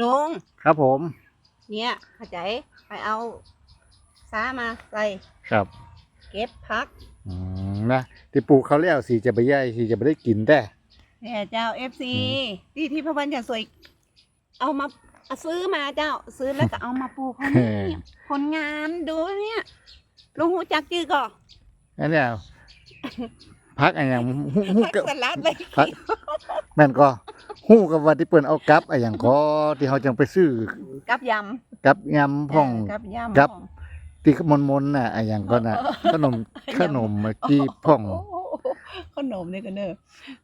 ลุงครับผม เนี่ยเข้าใจไปเอาซ้ามาใส่ครับ เก็บพักอืมนะที่ปลูกเขาวแล้วสีจะไปย่ายสีจะไปได้กินแต่ เนี่ยเจ้าเอฟซีอืที่ที่พระวันจะสวย เอามาเอาซื้อมาเจ้า ซื้อแล้วก็เอามาปลูกเขาเนี่ยผลงานดูเนี่ยลุงหูจักจื้อก่อนอันเนี้ยพักอะไรอย่างหูหูพักกับสลัดเลยพักแม่นก็ หูกับว่าที่เปิ้นเอากลับอะไรอย่างก็ที่เขาจังไปซื้อกับยกับยำำพ่องเกับยำกับพ่องที่มนมนๆน่ะอะไรอย่างก็น่ะขนมขนมจีบพ่องโโหขนมนี่ก็เนอะ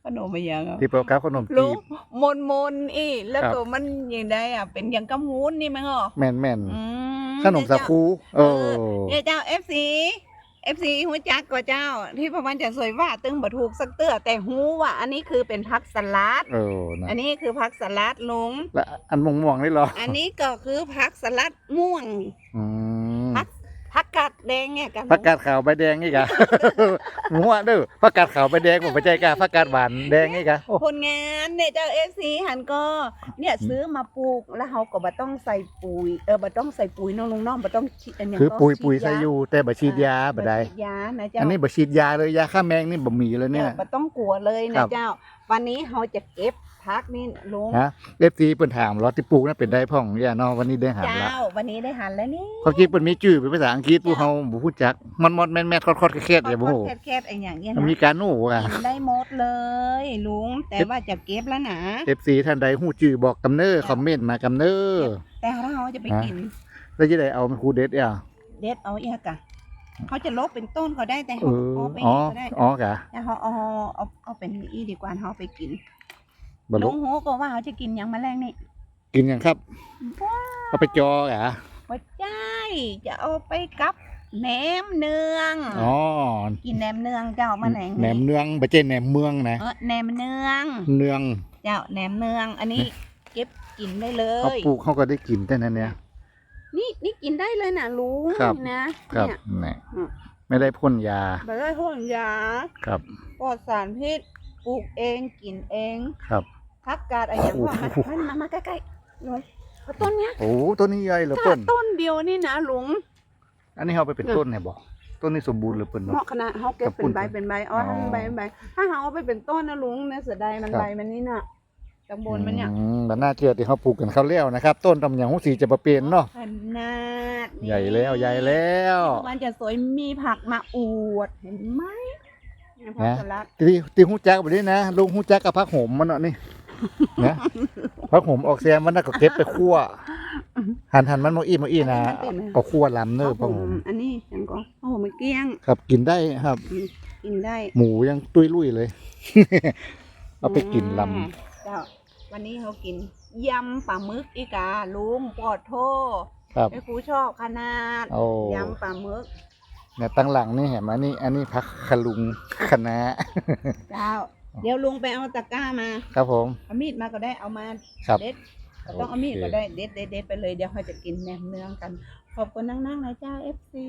ขนมมาอย่างอะที่เปิ้นเอากับขนมลุจีงบมนมนๆอีแล้วครับก็มันยังไงอะเป็นอย่างกำหูนนี่มั้งอ๋อแม่นแม่นอืมขนมสาคูโอ้เนี่ยเจ้าเอฟซี เอฟซีหัวจักกว่าเจ้า ที่พระวันจะสวยว่าตึงบ่ถูกสักเตื้อแต่หูว่า อันนี้คือเป็นพักสลัด เออนะอันนี้คือพักสลัดลุงแล้วอันม่วงๆนี่เหรออันนี้ก็คือพักสลัดม่วง อืมพักพักกาด แดงเนี่ยกันผักกาดขาวใบแดงนี่กะหมัวเด้อผักกาดขาวใบแดงผมไปใจกะผักกาดหวานแดงนี่กะโอ้ผลงานเนี่ยเจ้าเอฟซีหันก็เนี่ยซื้อมาปลูกแล้วเขาก็บ่ต้องใส่ปุ๋ยเออบ่ต้องใส่ปุ๋ยน้องลุงน้องบ่ต้องฉีดอันนี้คือปุ๋ยก็ปุ๋ยฉีดใส่อยู่แต่บ่ฉีดยาบ่ได้ฉีดยานะเจ้าอันนี้บ่ฉีดยาเลยยาฆ่าแมงนี่บ่มีเลยเนี่ยจ้าบ่ต้องกลัวเลยครันะบเจ้า วันนี้เขาจะเก็บ พักนี่ลุงฮะ FC เพิ่นถามรถที่ปลูกนั้นเป็นได้พ่องย่าเนาะวันนี้ได้หารละเจ้าวันนี้ได้หันแล้วนี่ความจริงเพิ่นมีชื่อเป็นภาษาอังกฤษผู้เฮาบ่ฮู้จักมันมดแม่นแม่นคอดๆแค่ๆอย่าบ่ฮู้แคบแคบๆไอ้อย่างเงี้ยมันนะมีการโน้อะกินได้หมดเลยลุงแต่ว่าจะเก็บแล้วนะ FC ท่านใดฮู้ชื่อบอกกำเนิดคอมเมนต์มากำเนิดแต่ถ้าเขาจะไปฮะกิน แล้วจะได้เอามาคูเด็ดอะเด็ดเอาเอียกะเขาจะลบเป็นต้นก็ได้แต่เอเขาอเอาไปอ๋อก็ได้อ๋อกะ แต่เขาเอาเอาเอาเป็นอีดีกว่าเขาเอาไปกิน บ่ลุรู้งโหก็ว่าเขาจะกินอย่างแมลงนี่กินหยังครับ เอาไปจอกะว่าใช่จะเอาไปกับแหนมเนือง อ๋อกินแหนมเนืองเจ้าแมลงแหนมเนืองบ่ใช่แหนมเมืองนะเออแหนมเนือง เนืองเจ้าแหนมเนือง อันนี้เก็บกินได้เลเขาย ปลูกเขาก็ได้กินแต่นั้นเนี่ย นี่นี่กินได้เลยนะลุงครับ นะครับเนี่ย นี่อืม ไม่ได้พ่นยาไปได้พ่นยาครับ ปลอดสารพิษปลูกเองกินเอง ครับ พักกาดอะไรอย่างว่ามาโอ้โหมามามาใกล้ๆลุงเอาต้นเนี้ยโอ้ตัวนี้ใหญ่เหรือถ้าเปิ้นต้นเดียวนี่นะลุงอันนี้เขาไปเป็นต้นเนี่ยบอกต้นนี้สมบูรณ์เหรือเปิ้นเหเนาะมาะขนาดเขาเก็บเป็นใบเป็นใบอ๋ออ๋อทั้งใบเป็นใบ ถ้าเขาเอาไปเป็นต้นนะลุงเนี่ยเสียดายมันครับใบมันนี่น่ะจังบนมันเนี่ยอืมมันน่าเชื่อที่เขาปลูกกันเขาวแล้วนะครับ ต้นตำอย่างหูสีจะมาเปลี่ยนเนาะขนาดนี้ใหญ่แล้วใหญ่แล้ว มันจะสวยมีผักมาอวดเห็นไหมเนี่ยผักนะสลัดที่ที่หูจักแบบนี้นะลุงหูจักกับพักหอมมันเนาะนี่ นะพักหอมออกแซมมันน่ะก็เก็บไปคั่วหันหันมันมาอี้มาอี้นะเอาคั่วลำเนอร์พักหอมอันนี้ยังก็โอ้โหมันเกลี้ยง ครับกินได้ครับ กินได้ หมูยังตุ้ยลุยเลย เอาไปกินลอืมเจ้าวันนี้เขากินยำปลาหมึกอีกาลุงปอดโทษำครับไอ้ครูชอบขนาดโอ้ยำปลาหมึกเนี่ยตั้งหลังนี่เห็นไหมนี่ อันนี้พักขลุงคณะเจ้า เดี๋ยวลุงไปเอาตะกร้ามาครับผม เอามีดมาก็ได้เอามาครับ เด็ดก็ต้องเอามีดโอเคก็ได้เด็ดเด็ดเด็ดไปเลยเดี๋ยวเขาจะกินแหนมเนืองกัน ขอบคุณนั่งๆนะเจ้าเอฟซี